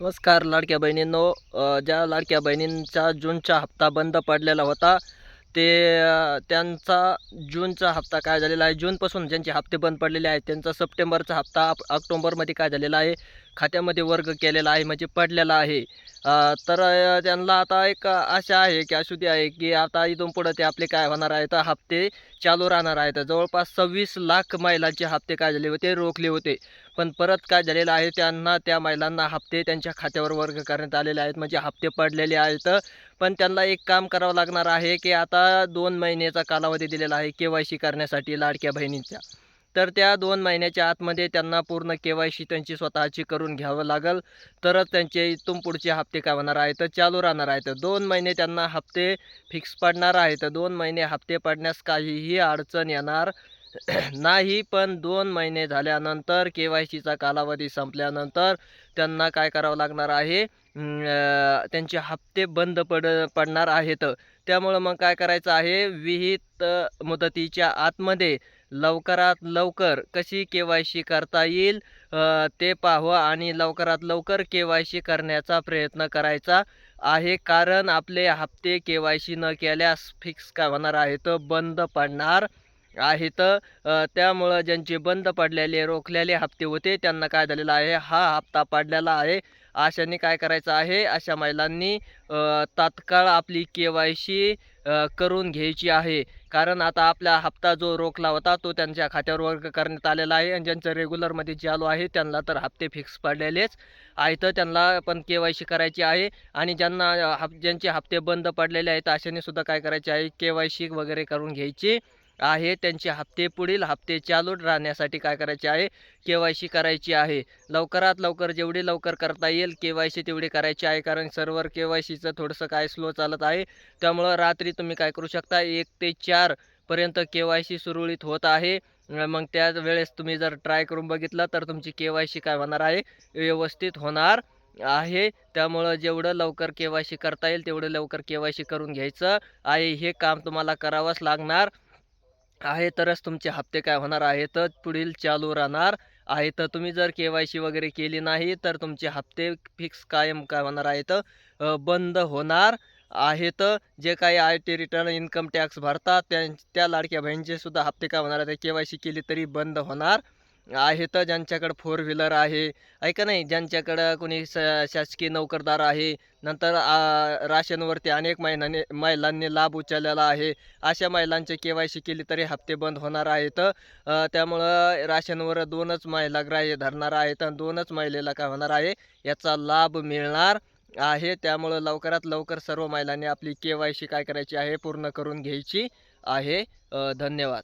नमस्कार लाडक्या बहिणींनो. ज्या लाडक्या बहिणींचा जूनचा हप्ता बंद पडलेला होता ते त्यांचा जूनचा हप्ता काय झालेला आहे? जूनपासून ज्यांचे हप्ते बंद पडलेले आहेत त्यांचा सप्टेंबरचा हप्ता ऑक्टोंबरमध्ये ऑक्टोबरमध्ये काय झालेला आहे? खात्यामध्ये वर्ग केलेला आहे म्हणजे पडलेला आहे. तर त्यांना आता एक आशा आहे की अशुद्धी आहे की आता इथून पुढं ते आपले काय होणार आहेत हप्ते चालू राहणार आहेत. जवळपास सव्वीस लाख महिलांचे हप्ते काय झाले होते रोखले होते. पण परत काय झालेलं आहे त्यांना त्या महिलांना हप्ते त्यांच्या खात्यावर वर्ग करण्यात आलेले आहेत म्हणजे हप्ते पडलेले आहेत. पण त्यांना एक काम करावं लागणार आहे की आता दोन महिन्याचा कालावधी दिलेला आहे के वाय सी करण्यासाठी लाडक्या बहिणींच्या तर त्या दोन महिन्याच्या आतमध्ये त्यांना पूर्ण के वाय सी त्यांची स्वतःची करून घ्यावं लागेल. तरच त्यांचे इथून पुढचे हप्ते काय होणार आहेत? चालू राहणार आहेत. दोन महिने त्यांना हप्ते फिक्स पडणार आहेत. दोन महिने हप्ते पडण्यास काहीही अडचण येणार नाही. पण दोन महिने झाल्यानंतर के वाय सीचा कालावधी संपल्यानंतर त्यांना काय करावं लागणार आहे? त्यांचे हप्ते बंद पड पडणार आहेत. त्यामुळं मग काय करायचं आहे? विहित मुदतीच्या आतमध्ये लवकरात लवकर कशी के वाय सी करता येईल ते पाहावं आणि लवकरात लवकर के वाय सी करण्याचा प्रयत्न करायचा आहे. कारण आपले हप्ते के वाय सी न केल्यास फिक्स का होणार आहे? तो बंद पडणार. आहेत त्यामुळं ज्यांचे बंद पडलेले रोखलेले हप्ते होते त्यांना काय झालेलं आहे? हा हप्ता पडलेला आहे. अशाने काय करायचं आहे? अशा महिलांनी तात्काळ आपली के वाय सी करून घ्यायची आहे. कारण आता आपला हप्ता जो रोखला होता तो त्यांच्या खात्यावर वर्ग करण्यात आलेला आहे. आणि ज्यांचं रेग्युलरमध्ये चालू आहे त्यांना तर हप्ते फिक्स पडलेलेच आहेत. त्यांना पण के वाय सी करायची आहे. आणि ज्यांना हप ज्यांचे हप्ते बंद पडलेले आहेत अशाने सुद्धा काय करायचे आहे? के वाय सी वगैरे करून घ्यायची. आहे. त्यांचे हप्ते पुढील हप्ते चालू राहण्यासाठी काय करायचे आहे? के वाय सी करायची आहे. लवकरात लवकर जेवढी लवकर करता येईल के वाय सी तेवढी करायची आहे. कारण सर्व्हर के वाय सीचं थोडंसं काय स्लो चालत आहे. त्यामुळं रात्री तुम्ही काय करू शकता? एक ते चार पर्यंत के वाय सी सुरळीत होत आहे. मग त्या वेळेस तुम्ही जर ट्राय करून बघितलं तर तुमची के वाय सी काय होणार आहे? व्यवस्थित होणार आहे. त्यामुळं जेवढं लवकर के वाय सी करता येईल तेवढं लवकर के वाय सी करून घ्यायचं आहे. हे काम तुम्हाला करावंच लागणार. आहे तरच तुमचे हप्ते काय होणार आहेत पुढील चालू राहणार आहे तर तुम्ही जर के वाय सी वगैरे केली नाही तर तुमचे हप्ते फिक्स कायम काय होणार आहेत बंद होणार आहेत जे काही I T return income tax भरतात त्या त्या लाडक्या बहिणीचे सुद्धा हप्ते काय होणार आहेत के वाय सी केली तरी बंद होणार. आहेत ज्यांच्याकडं फोर व्हीलर आहे. ऐका नाही ज्यांच्याकडं कोणी स शासकीय नोकरदार आहे नंतर राशनवरती अनेक महिलाने महिलांनी लाभ उचललेला आहे. अशा महिलांचे के वाय सी केली तरी हप्ते बंद होणार आहेत. त्यामुळं राशनवर दोनच महिला ग्राह्य धरणार आहेत. आणि दोनच महिलेला काय होणार आहे? याचा लाभ मिळणार आहे. त्यामुळं लवकरात लवकर सर्व महिलांनी आपली के वाय सी काय करायची आहे? पूर्ण करून घ्यायची आहे. धन्यवाद.